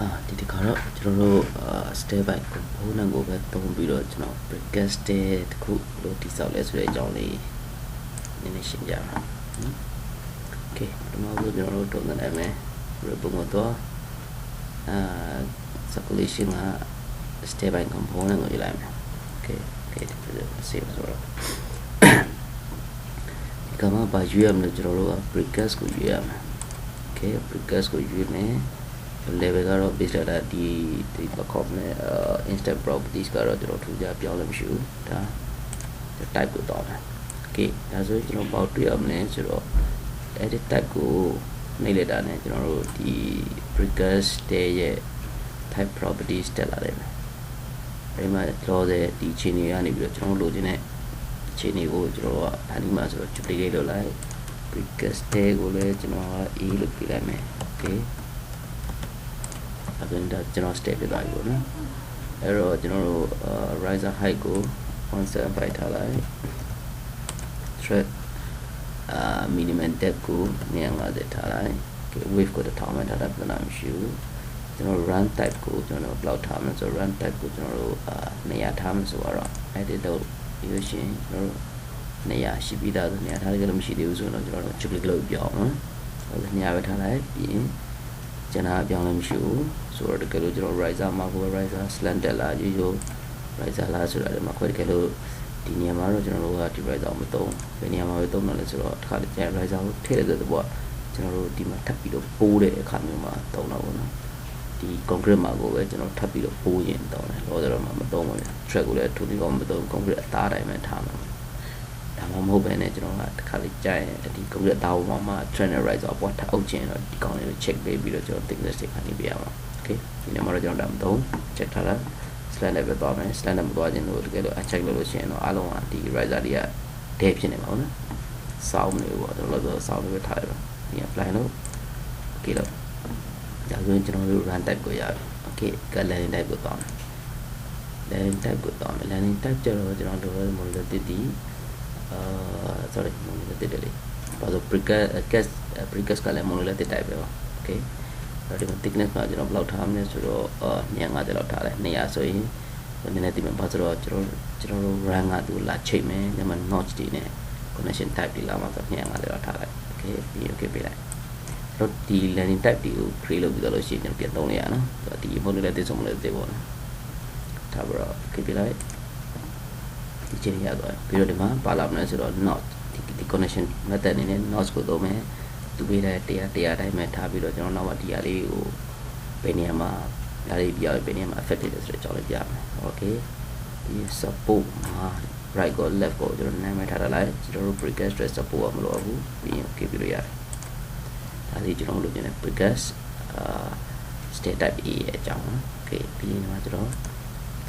အာဒီတခါတော့ကျွန်တော်တို့အာ step by component ကိုပဲသုံးပြီးတော့ကျွန်တော် broadcast တခုလို့တိစောက်လဲဆိုတဲ့အကြောင်းလေးနည်းနည်းရှင်းပြပါနော် okay ဒီမှာကိုကျွန်တော်တို့တုံးနေမယ် ribbon ကိုတော့အာ circulation က step by component ကိုယူလိုက်မယ် okay okay ဒီလို save ဆိုတော့ဒီကမှာဘာယူရမလဲကျွန်တော်တို့က broadcast ကိုယူရမယ် okay broadcast ကိုယူမယ် level ကတော့ base data ဒီဒီ backup နဲ့ instant properties ကတော့ကျွန်တော်ထူးခြားပြောင်းလဲမရှိဘူးဒါ type ကိုတော့မယ် okay ဒါဆိုကျွန်တော်ပေါက်တွေ့ရမလဲဆိုတော့ edit type ကိုနှိပ်လိုက်တာနဲ့ကျွန်တော်တို့ဒီ breakers တဲ့ရဲ့ type properties တက်လာတယ်အဲဒီမှာ clause ရဲ့ဒီခြေနေကနေပြီးတော့ကျွန်တော်တို့လိုချင်တဲ့ခြေနေကိုကျွန်တော်ကဒါဒီမှာဆိုတော့ duplicate လုပ်လိုက် breakers တဲ့ကိုလည်းကျွန်တော်က a လို့ပြလိုက်မယ် okay အခုဒါကျွန်တော် step ပြသွားပြီပေါ့နော်အဲ့တော့ကျွန်တော်တို့ riser height ကို175ထားလိုက် thread အာ minimum depth ကို150ထားလိုက် wave ကို1000မှထားတာပြဿနာမရှိဘူးကျွန်တော် run type ကိုကျွန်တော် block ထားမယ်ဆို run type ကိုကျွန်တော်တို့အာ200ထားမယ်ဆိုတော့ edit လုပ်ပြီးလို့ရှိရင်ကျွန်တော်တို့200ရှိပြီးသားဆို200ထားလိုက်လို့မရှိသေးဘူးဆိုတော့ကျွန်တော်တို့ duplicate လုပ်ပြောင်းနော်ဟုတ်ကဲ့200ပဲထားလိုက်ပြီးရင်ကျွန်တော်အပြောင်းလဲမရှိဘူး ဆိုတော့တကယ်လို့ကျွန်တော် riser မှာကို riser slanted လားရိုးရိုး riser လားဆိုတာဒီမှာခွဲတကယ်လို့ဒီနေရာမှာတော့ကျွန်တော်တို့ကဒီ riser မသုံးဘယ်နေရာမှာပဲသုံးတယ်လဲဆိုတော့တစ်ခါတည်းကျ riser ကိုထည့်လိုက်တဲ့ဘောကျွန်တော်တို့ဒီမှာထပ်ပြီးတော့ပိုးတဲ့အခါမျိုးမှာသုံးတော့ဘောနော်ဒီ concrete မှာကိုပဲကျွန်တော်ထပ်ပြီးတော့ပိုးရင်တောင်းတယ်လောဆယ်တော့မှမသုံးပါဘူး track ကိုလည်းထိုးပြီးတော့မသုံး concrete အသားတိုင်းပဲထားမှာဒါမှမဟုတ်ပဲねကျွန်တော်ကတစ်ခါလေးကြာရင်ဒီ concrete အသားပေါ်မှာ trainer riser အပေါ်ထပ်အုပ်ချင်တော့ဒီကောင်လေးကို check ပေးပြီးတော့ကျွန်တော် thickness တွေကနေပြရမှာ okay ဒီနေ့မှာတော့ကျွန်တော်ဒါမသုံး check ထားတာ slant နဲ့ပဲသွားမယ် slant နဲ့မသွားခြင်းလို့တကယ်လို့ uncheck လုပ်လို့ရှိရင်တော့အားလုံးကဒီ riser တွေကဒဲဖြစ်နေမှာပေါ့နော်စောင်းနေပေါ့ကျွန်တော်တို့စောင်းနေပဲထားရတော့ဒီ apply လို့ okay လို့ဒါဆိုရင်ကျွန်တော်တို့ run type ကိုရပြီ okay က landing type ကိုသွားမယ် landing type ကိုသွားမယ် landing type ကျတော့ကျွန်တော်တို့ monolithic ဒီအာ sorry monolithic တယ်လေဘာလို့ precast precast ကလည်း monolithic type ပဲပါ okay အဲ့ဒီမှာ thickness ကကျွန်တော်ဘယ်လောက်ထားမလဲဆိုတော့အာ250လောက်ထားတယ်200ဆိုရင်နည်းနည်းသိမယ်ဘာဆိုတော့ကျွန်တော်ကျွန်တော်တို့ run ကသူလာချိန်မယ်ညမှာ notch တွေနဲ့ connection type တွေလာမှာဆို250လောက်ထားလိုက် okay ပြီး okay ပေးလိုက်တော့ဒီ landing type တွေကို create လုပ်ပြီးတော့လို့ရှိရင်ကျွန်တော်ပြန်သုံးလိုက်ရနော်ဒီ model လေးသိဆုံးမလို့သိပေါ့နော်ထားပြီးတော့ okay ပေးလိုက်ဒီချိန်ရသွားပြီးတော့ဒီမှာပါလာမလဲဆိုတော့ notch ဒီ connection method အနေနဲ့ notch ကိုသုံးမယ် သူပေးတဲ့တရားတရားတိုင်းပဲထားပြီးတော့ကျွန်တော်နောက်မှဒီဟာလေးကိုဘယ်နေရာမှာဒါလေးပြရဘယ်နေရာမှာ affect ဖြစ်တယ်ဆိုတော့ကြောင်းလေးပြမယ် okay ဒီ support မှာ right ကို left ကိုကျွန်တော်နာမည်ထားထားလိုက်ကျွန်တော်တို့ breaker stress support မလို့ဘူးပြီးရင် okay ပြီးလို့ရတယ်ဒါလေးကျွန်တော်လုပ်နေတဲ့ breaker အာ state type A ရဲ့အကြောင်းနော် okay ပြီးရင်ဒီမှာကျွန်တော်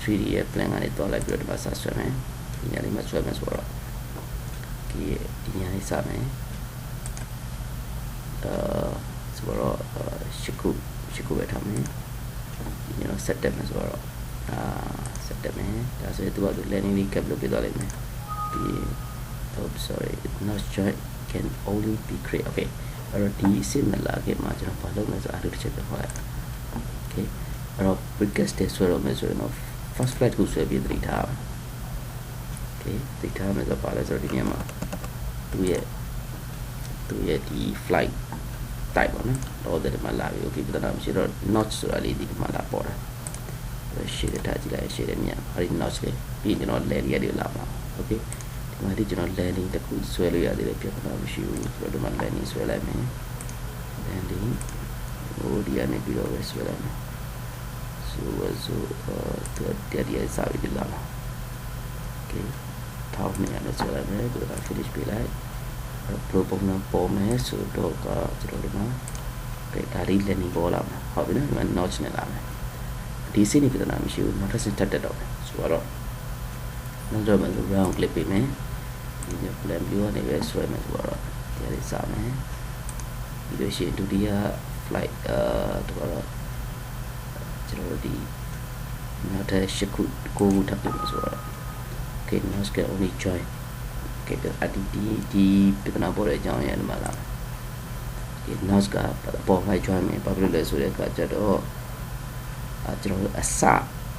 3D ရဲ့ plan ကနေတွားလိုက်ပြီးတော့ဒီမှာဆက်ဆွဲမယ်ဒီညလေးမှာဆွဲမယ်ဆိုတော့ဒီဒီညလေးစမယ် အာဆိုတော့ရှစ်ခုရှစ်ခုပဲထားမယ်ဒီနော် set တက်မယ်ဆိုတော့အာ set တက်မယ်ဒါဆိုရင်သူကသူ landing လေး cap လုပ်ပြသွားလိမ့်မယ်ဒီ oh sorry not joint can only be create okay အဲ့တော့ဒီစစ်မလာခင်မှာကျွန်တော်ဘာလုပ်မလဲဆိုတော့အဲ့လိုတစ်ချက်ပဲဟောလိုက် okay အဲ့တော့ biggest တွေဆွဲတော့မယ်ဆိုရင်တော့ first flight ကိုဆွဲပြီးသတိထားအောင် okay သတိထားမယ်ဆိုတော့ဘာလဲဆိုတော့ဒီနေရာမှာသူရဲ့ သူရဲ့ဒီ flight type ပေါ့နော်တော့ဒီမှာလာပြီ okay ပြဿနာမရှိတော့ notch ဆိုတာလေးဒီမှာလာပေါ်တာရှေ့ထားကြည့်လိုက်ရှေ့တဲ့မြန်ဟာဒီ notch လေးပြီးကျွန်တော် layer တွေလာမှာ okay ဒီမှာဒီကျွန်တော် landing တစ်ခုဆွဲလို့ရသေးတယ်ပြဿနာမရှိဘူးဆိုတော့ဒီမှာ landing ဆွဲလိုက်မယ် landing ဟိုဒီကနေပြီးတော့ပဲဆွဲလိုက်မယ်ဆိုဆိုသူတရားတရားစာပြီးလာမှာ okay ထောက်နေရတယ်ဆွဲလိုက်မယ်ဒီက finish ပေးလိုက် pro ပုံစံပေါ်မယ်ဆိုတော့ကကျွန်တော်ဒီမှာကဲဒါလေး landing ပေါ်လာမှာဟုတ်ပြီနော်ဒီမှာ notch နဲ့လာမယ်ဒီစိနေပြဿနာမရှိဘူးနောက်တစ်ဆင့်တက်တက်တော့မယ်ဆိုတော့နောက်တော့မှ round clip ပေးမယ်ဒီ plan view ကနေပဲဆွဲမယ်ဆိုတော့ဒီလေးစမယ်ပြီးလို့ရှိရင်ဒုတိယ flight အာတော့ကျွန်တော်တို့ဒီနောက်ထပ်ရှစ်ခုကိုထပ်ပြီးဆိုတော့ okay now can only join ကဲအဒီဒီဒီပြဿနာပေါ်တဲ့အကြောင်းရင်းမှာလားဒီ NOS ကပေါ်ဖိုက် join မယ်ဘာဖြစ်လို့လဲဆိုတဲ့အခါကျတော့အာကျွန်တော်တို့အစ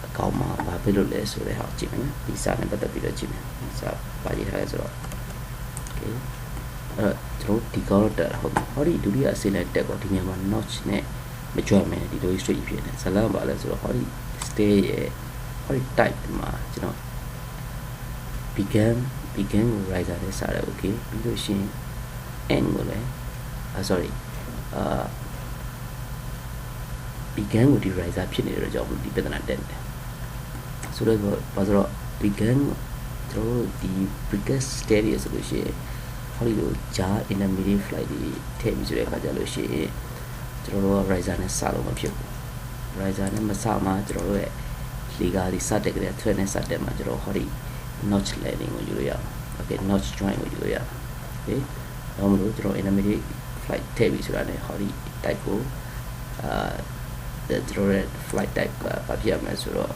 အကောင်မှာဘာဖြစ်လို့လဲဆိုတဲ့ဟာကိုကြည့်မယ်နော်ဒီစာနဲ့ပတ်သက်ပြီးတော့ကြည့်မယ်စာပါရေးထားရဲဆိုတော့ okay အဲ့တော့ကျွန်တော်ဒီကောတက်ဟုတ်ပြီဟောဒီဒုတိယအစင်းနဲ့တက်တော့ဒီနေရာမှာ notch နဲ့မကြွမယ်ဒီလို straight ဖြစ်နေဇလန်ပါလဲဆိုတော့ဟောဒီ stay ရဲ့ဟောဒီ type မှာကျွန်တော် began began ကို riser နဲ့စားတယ် okay ပြီးလို့ရှိရင် end ကိုလည်း ah sorry အာ began ကိုဒီ riser ဖြစ်နေတဲ့အတွက်ကြောင့်ဒီပြဿနာတက်တယ်ဆိုတော့ဘာဆိုတော့ began ကျွန်တော်တို့ဒီ biggest stage ဆိုလို့ရှိရင်ဟောဒီလိုဂျာ intermediate flight တွေထည့်ပြီးဆိုတဲ့အခါကျလို့ရှိရင်ကျွန်တော်တို့က riser နဲ့စလို့မဖြစ်ဘူး riser နဲ့မစမှကျွန်တော်တို့ရဲ့ legal ဒီစတဲ့ကလေး thread နဲ့စတဲ့မှာကျွန်တော်ဟောဒီ notch landing ကိုယူလို့ရအောင် okay notch join ကိုယူလို့ရအောင် okay တော့မလို့ကျွန်တော် intermediate flight ထည့်ပြီးဆိုတာ ਨੇ ဟောဒီ type ကိုအာကျွန်တော်ရဲ့ flight type ကဘာဖြစ်ရမလဲဆိုတော့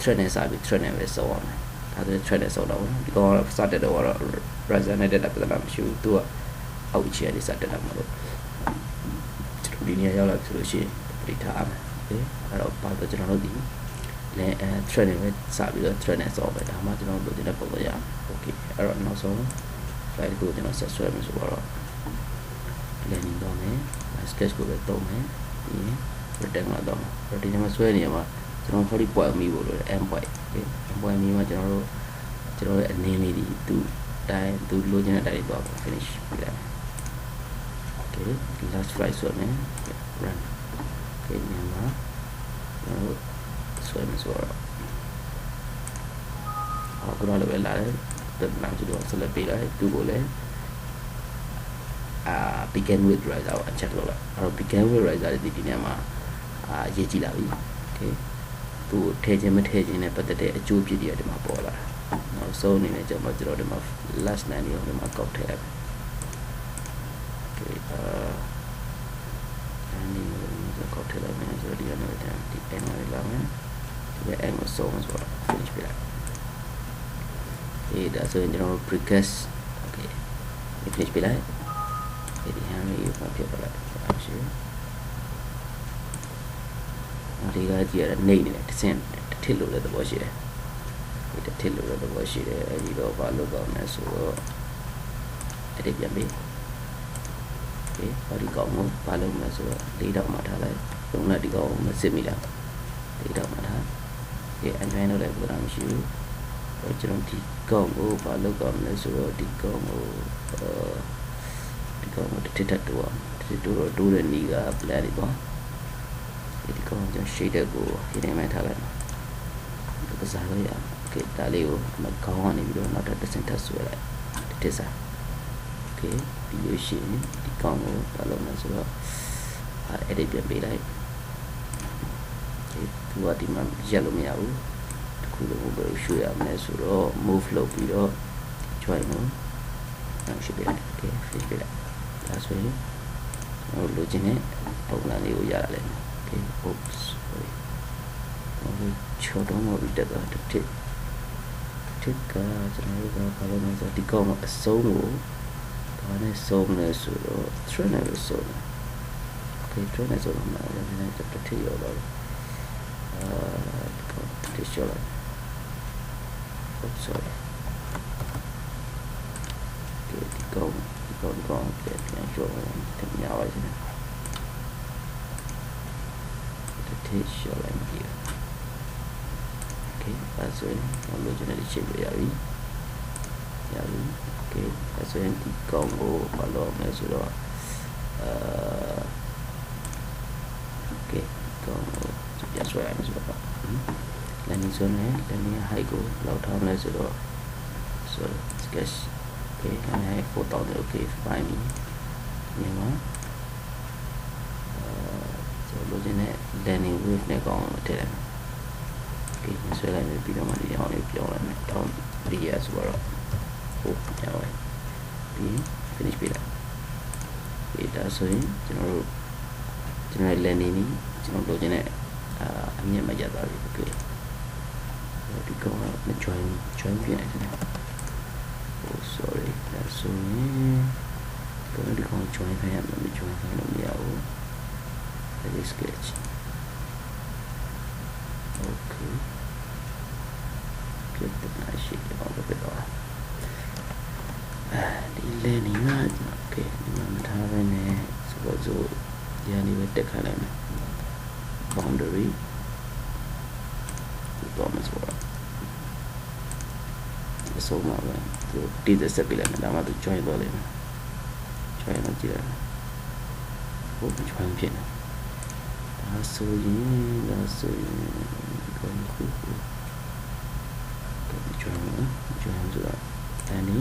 thread နဲ့စပြီး thread နဲ့ပဲစောအောင်ဒါဆို thread နဲ့စောတော့ဒီကောင်စတဲ့တော့ riser နဲ့တက်တာပြဿနာမရှိဘူးသူကအောက်ချီကနေစတက်တာမလို့ကျွန်တော်ဒီနေရာရောက်လာဆိုလို့ရှိရင်ပြထားမယ် okay အဲ့တော့ဘာလို့ကျွန်တော်တို့ဒီ လဲအဲ thread နဲ့ပဲစပြီးတော့ thread နဲ့စောပဲဒါမှကျွန်တော်တို့ဒီတဲ့ပုံစံရအောင် okay အဲ့တော့နောက်ဆုံး file ကိုကျွန်တော်ဆက်ဆွဲမယ်ဆိုတော့ planning တော့မယ် sketch ကိုပဲတုံးမယ်ပြီးရင် return လာတော့မယ် return မှာဆွဲနေရမှာကျွန်တော် body point မိဖို့လို့ end point okay end point မိမှာကျွန်တော်တို့ကျွန်တော်ရဲ့အနေလေးဒီသူတိုင်းသူလိုချင်တဲ့အတိုင်းတော့ finish ပြလိုက် okay last flight ဆွဲမယ် run okay မြန်မာကျွန်တော် ဆွဲမယ်ဆိုတော့ဟောကတော့လည်းပဲလာတယ်တက်လာကြည့်တော့ဆက်လက်ပေးလိုက်သူ့ကိုလည်းအာ begin with riser ကိုအချက်လုပ်လိုက်အဲ့တော့ begin with riser ဒီဒီနေရာမှာအာရေးကြည့်လာပြီ okay သူ့ထည့်ခြင်းမထည့်ခြင်းနဲ့ပတ်သက်တဲ့အကျိုးဖြစ်တွေကဒီမှာပေါ်လာတာနောက်ဆုံးအနေနဲ့ကျွန်တော်ကျွန်တော်ဒီမှာ last line ကိုဒီမှာကောက်ထည့်ရမယ် okay အာအဲဒီကိုကောက်ထည့်လိုက်မယ်ဆိုတော့ဒီကနေဒီ end ကိုလာမယ် ရဲ့ aim အဆုံးဆိုတော့ finish ပြလိုက်အေးဒါဆိုရင်ကျွန်တော် precast okay finish ပြလိုက်ဒီဟန်လေးကိုပြပြလိုက်အရှိအလေးကကြည့်ရတာနေနေတယ်တစ်ဆင့်တစ်ထစ်လို့လည်းသဘောရှိတယ်ဒီတစ်ထစ်လို့လည်းသဘောရှိတယ်အဲဒီတော့ဘာလုပ်ကောင်းလဲဆိုတော့အဲ့ဒီပြန်ပြီးေဟောဒီကောင်ကိုဘာလုပ်မလဲဆိုတော့၄တောက်မှထားလိုက်လုံလိုက်ဒီကောင်ကိုမစစ်မိလား၄တောက်မှထား ရဲ့ admin လို့လည်းပြောတာမရှိဘူးအဲ့ကျွန်တော်ဒီ count ကိုဘာလုပ်ကြမလဲဆိုတော့ဒီ count ကိုဒီ count ကိုတစ်ထပ်တူအောင်တစ်တူတော့တိုးတဲ့နီးက plan တွေပေါ့ဒီ count ကျွန်တော် shader ကိုဒီနေမှာထားလိုက်ပါကစားလို့ရအောင်ကဲဒါလေးကိုမကောင်းကနေပြီးတော့နောက်ထပ်တစ်ဆင့်ထပ်ဆွဲလိုက်တစ်ထစ်စားကဲပြီးလို့ရှိရင်ဒီ count ကိုဘာလုပ်မလဲဆိုတော့ edit ပြန်ပေးလိုက် သူကဒီမှာရက်လို့မရဘူးတခုလုံးဘယ်လိုရွှေ့ရမလဲဆိုတော့ move လုပ်ပြီးတော့ join ကိုနောက်ရွှေ့ပေးလိုက် okay finish ပေးလိုက်ဒါဆိုရင်ကျွန်တော်လိုချင်တဲ့ပုံစံလေးကိုရတာလေ okay oops sorry ဟိုချောတော့မပြီးတက်တာတစ်ထစ်တစ်ကကျွန်တော်တို့ကဘာလို့လဲဆိုတော့ဒီကောင်အစုံးကိုဘာနဲ့စုံးလဲဆိုတော့ thread နဲ့ပဲစုံးတယ် okay thread နဲ့စုံးမှာလည်းနည်းနည်းတစ်ထစ်ရောတော့ အာဒီကောင်တစ်ထစ်ရောလိုက် oops sorry ဒီကောင်ဒီကောင်ဒီကောင်ပြန်ပြန်ရောလိုက်တယ်များပါရှင် take shot လိုက်ကြည့် okay အဲဆိုရင်ကျွန်တော်လိုချင်တဲ့ shape ရပြီရပြီ okay အဲဆိုရင်ဒီကောင်ကို ဘာလို့မလဲဆိုတော့အာ okay ကောင်ကိုပြန်ဆွဲရမယ်ဆိုတော့ landing zone နဲ့ landing height ကိုလောက်ထားမလဲဆိုတော့ so sketch okay အဲ4000 okay fine ညီမလိုချင်တဲ့ landing wave နဲ့ကောင်းအောင်ထည့်လိုက်မယ်။ Okay ဆွဲလိုက်ပြီပြီးတော့မှဒီအောင်လေးပြောင်းလိုက်မယ်။တောင်းဒီရဆိုတော့ဟုတ်ရပါပြီ။ပြီး finish ပြလိုက်။ဒီဒါဆိုရင်ကျွန်တော်တို့ကျွန်တော် landing นี่ကျွန်တော်လိုချင်တဲ့ အာအမြင့်မရသွားပြီ။ Okay ဒီကောင်ကမ join join ပြနေတယ်။ ဆုံးမှာပဲသူတည်တဲ့ဆက်ပြလိုက်မယ်ဒါမှသူ join တော့လိမ့်မယ် join တော့ကြည့်လိုက်ဘုတ် join ဖြစ်နေဒါဆိုရင်ဒါဆိုရင်ကောင်းခုခု join နော် join ဆိုတော့အန်နီ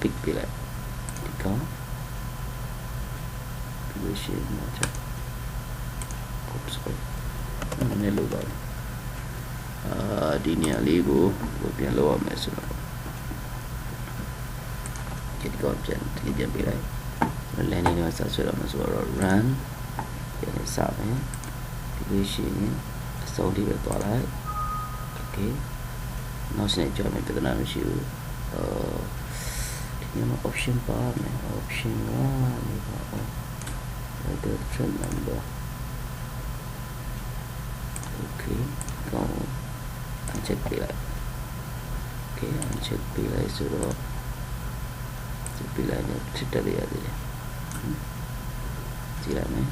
pick ပြလိုက်ဒီကောင်ဒီလိုရှိနေချာ oops sorry နည်းနည်းလိုပါအာဒီနေရာလေးကိုပြန်လောက်ရမယ်ဆိုတော့ ဒီကောင်ပြန်ဒီပြန်ပြလိုက် landing နဲ့ဆက်ဆွဲတော့မှာဆိုတော့ run ပြန်စမယ်ဒီလိုရှိရင်အစုံလေးပဲသွားလိုက် okay နောက်စနေကြောင်းနဲ့ပြဿနာမရှိဘူးအာဒီနေ့မှာ option ပါမယ် option ကဒီပါ the trend number okay ကောင်း uncheck ပေးလိုက် okay uncheck ပေးလိုက်ဆိုတော့ ဒီပေးလိုက်တော့ထစ်တက်ရသေးတယ်ကြည့်လိုက်မယ်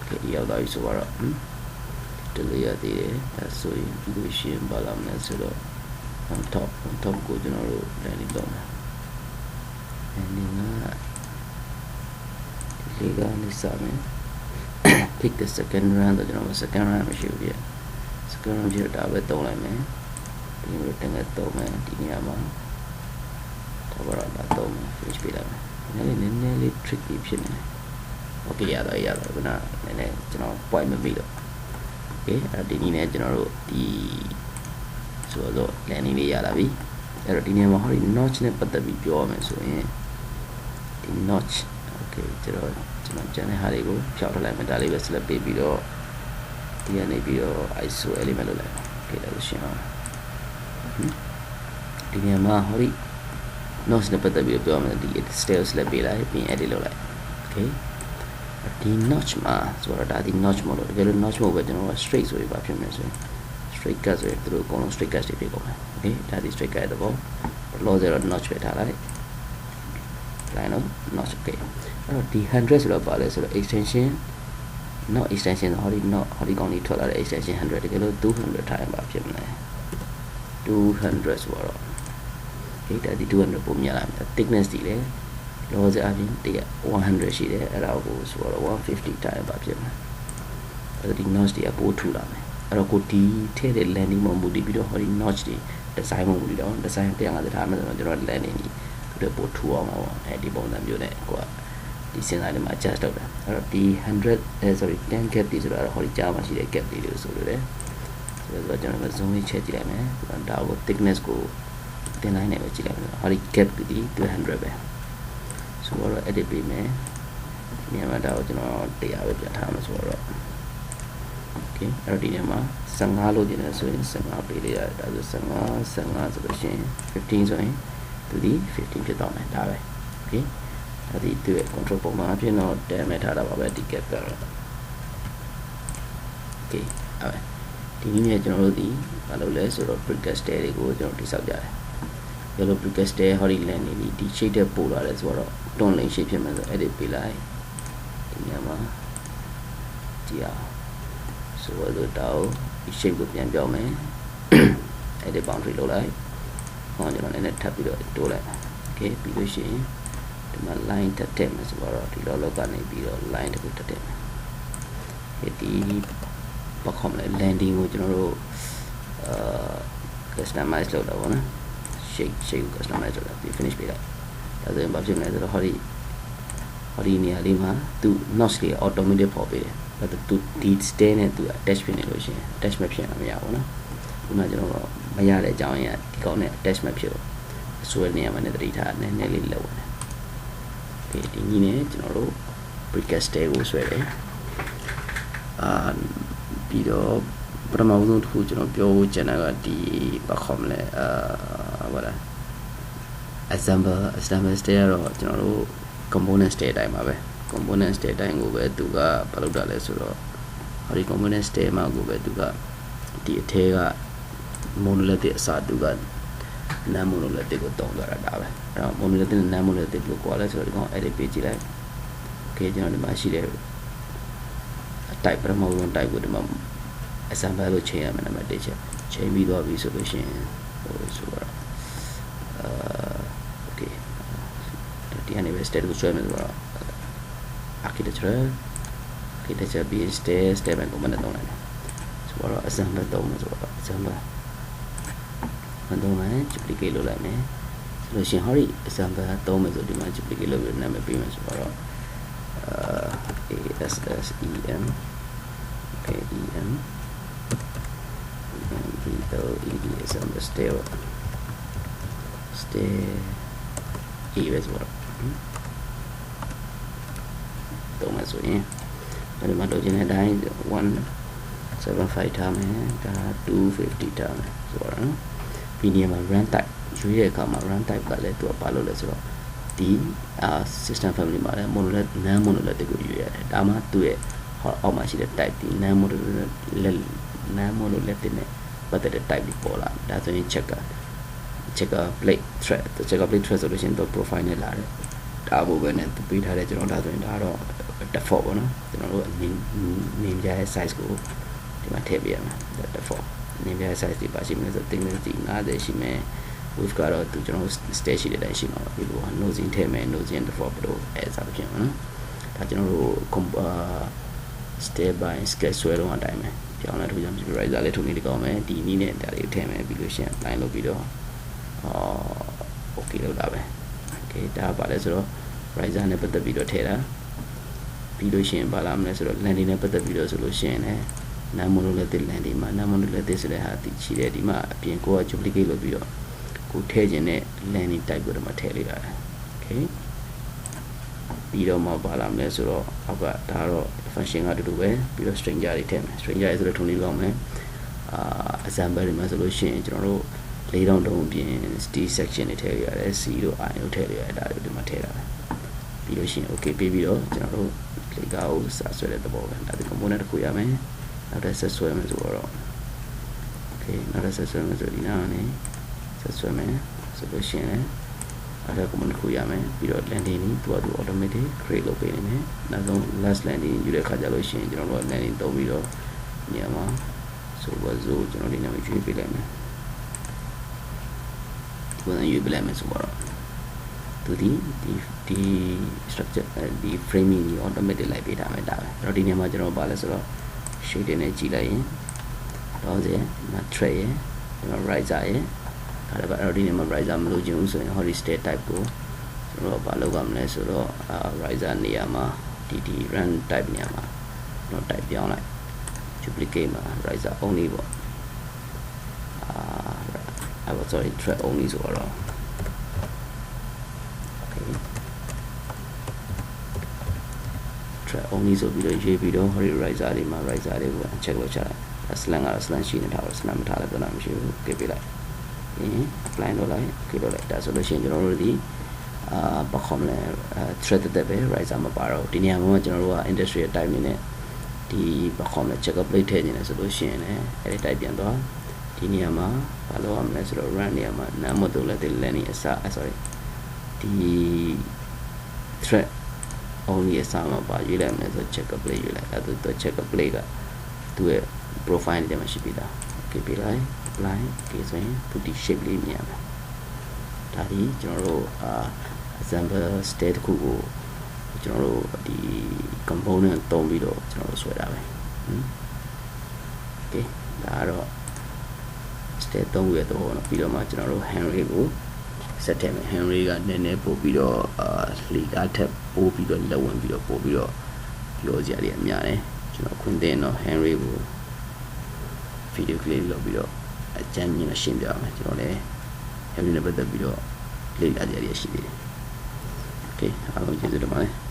okay ရောက်သွားပြီဆိုတော့တလေးရသေးတယ်အဲဆိုရင်ဒီလိုရှင်းပါလာမယ်ဆိုတော့ on top on top ကိုကျွန်တော်တို့ landing လုပ်မယ် landing ကဒီလေးကနေစမယ် pick the second run တော့ကျွန်တော် second run မရှိဘူးပြ second run ပြတာပဲတုံးလိုက်မယ်ဒီလိုတင်ကတုံးမယ်ဒီနေရာမှာ တော့ဘာလာတုံးမယ် finish ပြလိုက်မယ်နည်းနည်းနည်းလေး tricky ဖြစ်နေတယ် okay ရတော့ရတော့ခုနနည်းနည်းကျွန်တော် point မမိတော့ okay အဲ့ဒီနည်းနဲ့ကျွန်တော်တို့ဒီဆိုတော့ landing လေးရလာပြီအဲ့တော့ဒီနေရာမှာဟောဒီ notch နဲ့ပတ်သက်ပြီးပြောရမယ်ဆိုရင်ဒီ notch okay ကျွန်တော်ကျွန်တော်ကျန်တဲ့ဟာတွေကိုဖြောက်ထလိုက်မယ်ဒါလေးပဲ select ပေးပြီးတော့ဒီကနေပြီးတော့ ISO element လုပ်လိုက် okay ဒါဆိုရှင်းအောင်ဒီနေရာမှာဟောဒီ notch နဲ့ပတ်သက်ပြီးတော့ပြောရမယ်ဒီ style select ပေးလိုက်ပြီး edit လုပ်လိုက် okay ဒီ notch မှာဆိုတော့ဒါဒီ notch မလို့တကယ်လို့ notch မဟုတ်ပဲကျွန်တော်က straight ဆိုပြီးပါဖြစ်မယ်ဆိုရင် straight cut ဆိုရင်သူတို့အကုန်လုံး straight cut တွေဖြစ်ကုန်မယ် okay ဒါဒီ straight cut တဲ့ပုံ low zero notch ပဲထားလိုက် line of notch okay အဲ့တော့ဒီ100ဆိုတော့ပါလဲဆိုတော့ extension not extension ဟောဒီ not ဟောဒီကောင်လေးထွက်လာတဲ့ extension 100တကယ်လို့200ထားရင်ပါဖြစ်မလဲ200ဆိုတော့ okay ဒါဒီ200ပုံမြင်လာမယ် thickness ဒီလေလောဆယ်အပြင်တက100ရှိတယ်အဲ့ဒါကိုဆိုတော့150တိုင်းပါဖြစ်မယ်အဲ့ဒီ notch တွေကပိုးထူလာမယ်အဲ့တော့ကိုဒီထည့်တဲ့ landing မှာမူတည်ပြီးတော့ဟောဒီ notch တွေ design မှာမူတည်တော့ design 150ထားမယ်ဆိုတော့ကျွန်တော် landing ကြီးသူတို့ပိုးထူအောင်ပါပေါ့အဲဒီပုံစံမျိုးနဲ့ကိုကဒီစဉ်းစားနေမှာ adjust လုပ်တာအဲ့တော့ဒီ100အဲ sorry 10 gap တွေဆိုတော့ဟောဒီကြားမှာရှိတဲ့ gap တွေလို့ဆိုလို့တယ်ဆိုတော့ကျွန်တော် zoom လေးချက်ကြည့်လိုက်မယ်ဒါကို thickness ကို တင်လိုက်နေပဲကြည့်လိုက်မယ်ဟောဒီ gap ဒီ200ပဲဆိုတော့ edit ပေးမယ်ဒီနေရာမှာဒါကိုကျွန်တော်တရားပဲပြန်ထားမှာဆိုတော့ okay အဲ့တော့ဒီနေရာမှာ15လို့ကျင်တယ်ဆိုရင်15ပေးလိုက်ရတယ်ဒါဆို15 15ဆိုလို့ရှိရင်15ဆိုရင်သူဒီ15ဖြစ်သွားမယ်ဒါပဲ okay ဒါဒီသူ့ရဲ့ control ပုံမှန်အဖြစ်တော့ damage ထားတာပါပဲဒီ gap ကတော့ okay အဲ့ပဲဒီနည်းနဲ့ကျွန်တော်တို့ဒီမလုပ်လဲဆိုတော့ brick stair တွေကိုကျွန်တော်တိစောက်ကြတယ် ဘယ်လို brick stair ဟောဒီ land နေဒီ shape တဲ့ပို့လာလဲဆိုတော့ tone lane shape ဖြစ်မှာဆို edit ပေးလိုက်ဒီနေရာမှာကြည့်အောင်ဆိုတော့တောက်ဒီ shape ကိုပြန်ပြောင်းမယ် edit boundary လုပ်လိုက်ဟောကျွန်တော်လည်းထပ်ပြီးတော့တိုးလိုက် okay ပြီးလို့ရှိရင်ဒီမှာ line တက်တက်မယ်ဆိုတော့ဒီလောလောကနေပြီးတော့ line တစ်ခုတက်တက်မယ်ဒီဘာခေါ်မလဲ landing ကိုကျွန်တော်တို့အာ customize လုပ်တာပေါ့နော် shape shape ကို customize လုပ်တာပြီး finish ပေးလိုက်ဒါဆိုရင်ဘာဖြစ်မလဲဆိုတော့ဟောဒီဟောဒီနေရာလေးမှာသူ notch လေး automatic ပေါ်ပေးတယ်ဒါသူဒီ stay နဲ့သူ attach ဖြစ်နေလို့ရှိရင် attach မဖြစ်မှာမရဘူးနော်ခုနကျွန်တော်မရတဲ့အကြောင်းရင်းဒီကောင်းနဲ့ attach မဖြစ်ဘူးဆိုတဲ့နေရာမှာလည်းတတိထားနည်းနည်းလေးလောက်ဝင်တယ်ဒီဒီနည်းနဲ့ကျွန်တော်တို့ briquet stay ကိုဆွဲတယ်အာပြီးတော့ပထမဆုံးတစ်ခုကျွန်တော်ပြောဖို့ကျန်တာကဒီဘာခေါ်မလဲအာ ဘာလဲ example example stay ကတော့ကျွန်တော်တို့ component stay အတိုင်းပါပဲ component stay အတိုင်းကိုပဲသူကဘာလုပ်တာလဲဆိုတော့ဟောဒီ component stair မှာကိုပဲသူကဒီအထဲက monolithic အစားသူက non monolithic ကိုတုံးသွားတာဒါပဲအဲ့တော့ monolithic နဲ့ non monolithic လို့ကွာလဲဆိုတော့ဒီကောင် edit ပေးကြည့်လိုက် okay ကျွန်တော်ဒီမှာရှိတဲ့ type ပထမဆုံး type ကိုဒီမှာ example လို့ချိန်ရမယ်နံပါတ်1ချက်ချိန်ပြီးသွားပြီဆိုလို့ရှိရင်ဟိုဆိုတော့အာ okay ဒီအနေပဲ state ကိုဆွဲမယ်ဆိုတော့ architecture architecture being state step and component သုံးလိုက်တယ်ဆိုတော့ example သုံးမယ်ဆိုတော့ example မသုံးမယ် duplicate လုပ်လိုက်မယ်ဆိုလို့ရှိရင်ဟောဒီ example သုံးမယ်ဆိုဒီမှာ duplicate လုပ်ပြီးနာမည်ပေးမယ်ဆိုတော့အာ ASSEM okay EM and B L E D is on the stair stair E ပဲဆိုတော့တော့မ ဆိုရင်ဒီမှာတော့ကျင်းတဲ့အတိုင်း175ထားမယ်ဒါ250ထားမယ်ဆိုတော့နော်ဒီနေရာမှာ run type ရွေးတဲ့အခါမှာ run type ကလည်းသူကဘာလို့လဲဆိုတော့ဒီအာ system family မှာလည်း monolith non monolith ကိုရွေးရတယ်ဒါမှသူ့ရဲ့ဟောအောက်မှာရှိတဲ့ type ဒီ non monolith non monolith နဲ့ပတ်သက်တဲ့ type တွေပေါ်လာဒါဆိုရင် checker checker plate thread checker plate thread ဆိုလို့ရှိရင်သူ profile နဲ့လာတယ်ဒါဘို့ပဲနဲ့သူပေးထားတဲ့ကျွန်တော်ဒါဆိုရင်ဒါတော့ default ပေါ့နော်ကျွန်တော်တို့နေနေပြရဲ့ size ကိုဒီမှာထည့်ပေးရမှာ default နေပြရဲ့ size ဒီပါရှိမယ်ဆိုသိမယ်ဒီ90ရှိမယ် width ကတော့သူကျွန်တော်တို့ stage ရှိတဲ့အတိုင်းရှိမှာပါဒီလို node စဉ်ထည့်မယ် node စဉ် default ဘယ်လိုအဲစားဖြစ်မှာနော်ဒါကျွန်တော်တို့ step by sketch ဆွဲတော့အတိုင်းပဲပြောင်းလဲထုတ်ကြမှာ riser လေးထုတ်နေတကောင်းမယ်ဒီနည်းနဲ့ဒါလေးထည့်မယ်ပြီးလို့ရှိရင် line လုပ်ပြီးတော့အာ okay လောက်တာပဲ okay ဒါပါလဲဆိုတော့ riser နဲ့ပတ်သက်ပြီးတော့ထည့်တာ ပြီးလို့ရှိရင်ပါလာမလဲဆိုတော့ landing နဲ့ပတ်သက်ပြီးတော့ဆိုလို့ရှိရင်လည်း non monolithic landing မှာ non monolithic ဆိုတဲ့ဟာတည်ရှိတယ်ဒီမှာအပြင်ကိုက duplicate လုပ်ပြီးတော့ကိုထည့်ခြင်းနဲ့ landing type ကိုတော့မထည့်လိုက်ရတယ် okay ပြီးတော့မှပါလာမလဲဆိုတော့အောက်ကဒါတော့ function ကတူတူပဲပြီးတော့ string တွေထည့်မယ် string တွေဆိုတော့ထုံလေးကောင်းမယ်အာ example တွေမှာဆိုလို့ရှိရင်ကျွန်တော်တို့လေးတောင်တုံးပြင် st section တွေထည့်ရရတယ် c တို့ i တို့ထည့်ရရတယ်ဒါတွေဒီမှာထည့်တာပဲပြီးလို့ရှိရင် okay ပြီးပြီးတော့ကျွန်တော်တို့ click ကိုစဆွဲတဲ့သဘောပဲဒါဒီ component တစ်ခုရမယ်နောက်တစ်ဆက်ဆွဲမယ်ဆိုတော့ okay နောက်တစ်ဆက်ဆွဲမယ်ဆိုဒီနားကနေဆက်ဆွဲမယ်ဆိုလို့ရှိရင်အဲ့ဒါ command တစ်ခုရမယ်ပြီးတော့ landing นี่သူကသူ automatic create လုပ်ပေးနေမယ်နောက်ဆုံး last landing ယူတဲ့ခါကျလို့ရှိရင်ကျွန်တော်တို့က landing သုံးပြီးတော့နေရာမှာဆိုတော့ zo ကျွန်တော်ဒီနာမည်ရွေးပေးလိုက်မယ်ဒီကရွေးပေးလိုက်မယ်ဆိုတော့ သူဒီဒီဒီ structure ဒီ framing ကြီး automatic လိုက်ပေးထားမယ်ဒါပဲအဲ့တော့ဒီနေရာမှာကျွန်တော်ပါလဲဆိုတော့ shade နဲ့ကြည့်လိုက်ရင်တော့စေမ tray ရယ်ဒီမှာ riser ရယ်ဒါလည်းပဲအဲ့တော့ဒီနေရာမှာ riser မလို့ချင်ဘူးဆိုရင် holy state type ကိုကျွန်တော်ဘာလုပ်ရမလဲဆိုတော့ riser နေရာမှာဒီဒီ run type နေရာမှာကျွန်တော် type ပြောင်းလိုက် duplicate မှာ riser only ပေါ့အာအဲ့တော့ sorry thread only ဆိုတော့ thread only ဆိုပြီးတော့ရေးပြီးတော့ holy riser တွေမှာ riser တွေကို check လုပ်ချလိုက် slang ကတော့ slang ရှိနေထားတော့ slang မထားလည်းတော့မရှိဘူး okay ပြလိုက်အင်း apply လုပ်လိုက် okay လုပ်လိုက်ဒါဆိုလို့ရှိရင်ကျွန်တော်တို့ဒီအာဘာခေါမလဲ thread တက်ပဲ riser မပါတော့ဒီနေရာမှာကျွန်တော်တို့က industrial type နေနဲ့ဒီဘာခေါမလဲ check up plate ထည့်နေတယ်ဆိုလို့ရှိရင်လည်းအဲ့ဒီ type ပြန်သွားဒီနေရာမှာဘာလုပ်ရမလဲဆိုတော့ run နေရာမှာ non modulated learning အစ sorry ဒီ thread only အစမှာပါရွေးလိုက်မယ်ဆို check up plate ရွေးလိုက်အဲ့ဒါသူ check up plate ကသူ့ရဲ့ profile တွေမှာရှိပြီးသား okay ပြလိုက် apply okay ဆိုရင်သူဒီ shape လေးမြင်ရမယ်ဒါဒီကျွန်တော်တို့အာ example state တစ်ခုကိုကျွန်တော်တို့ဒီ component သုံးပြီးတော့ကျွန်တော်တို့ဆွဲတာပဲဟမ် okay ဒါကတော့ state သုံးရတော့နော်ပြီးတော့မှကျွန်တော်တို့ Henry ကို set ထည့်မယ် Henry ကနည်းနည်းပို့ပြီးတော့အာလီကားထက် ပို့ပြီးတော့လက်ဝင်ပြီးတော့ပို့ပြီးတော့ပြောစရာတွေအများတယ်ကျွန်တော်ခွင့်တင်တော့ Henry ကိုဗီဒီယိုကလေးလုပ်ပြီးတော့အကြမ်းမြင်ရှင်းပြအောင်ကျွန်တော်လည်း Henry နဲ့ပတ်သက်ပြီးတော့လေ့လာကြရရှိသေးတယ် Okay အားလုံးကျေးဇူးတင်ပါတယ်